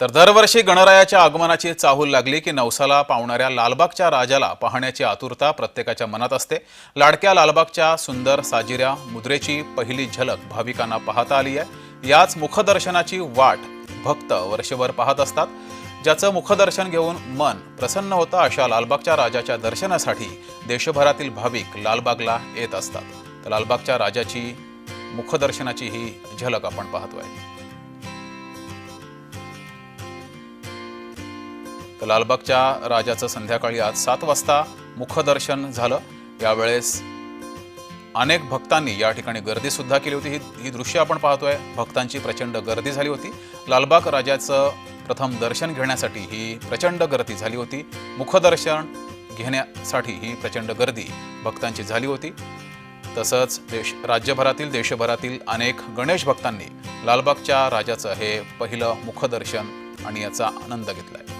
तर दरवर्षी गणरायाच्या आगमनाची चाहूल लागली की नवसाला पावणाऱ्या लालबागच्या राजाला पाहण्याची आतुरता प्रत्येकाच्या मनात असते. लाडक्या लालबागच्या सुंदर साजिऱ्या मुद्रेची पहिली झलक भाविकांना पाहता आली आहे. याच मुखदर्शनाची वाट भक्त वर्षभर पाहत असतात. ज्याचं मुखदर्शन घेऊन मन प्रसन्न होतं अशा लालबागच्या राजाच्या दर्शनासाठी देशभरातील भाविक लालबागला येत असतात. तर लालबागच्या राजाची मुखदर्शनाची ही झलक आपण पाहतोय. तर लालबागच्या राजाचं संध्याकाळी आज सात वाजता मुखदर्शन झालं. यावेळेस अनेक भक्तांनी या ठिकाणी गर्दी सुद्धा केली होती. ही ही दृश्य आपण पाहतोय. भक्तांची प्रचंड गर्दी झाली होती. लालबाग राजाचं प्रथम दर्शन घेण्यासाठी ही प्रचंड गर्दी झाली होती. मुखदर्शन घेण्यासाठी ही प्रचंड गर्दी भक्तांची झाली होती. तसंच देश राज्यभरातील देशभरातील अनेक गणेश भक्तांनी लालबागच्या राजाचं हे पहिलं मुखदर्शन आणि याचा आनंद घेतला आहे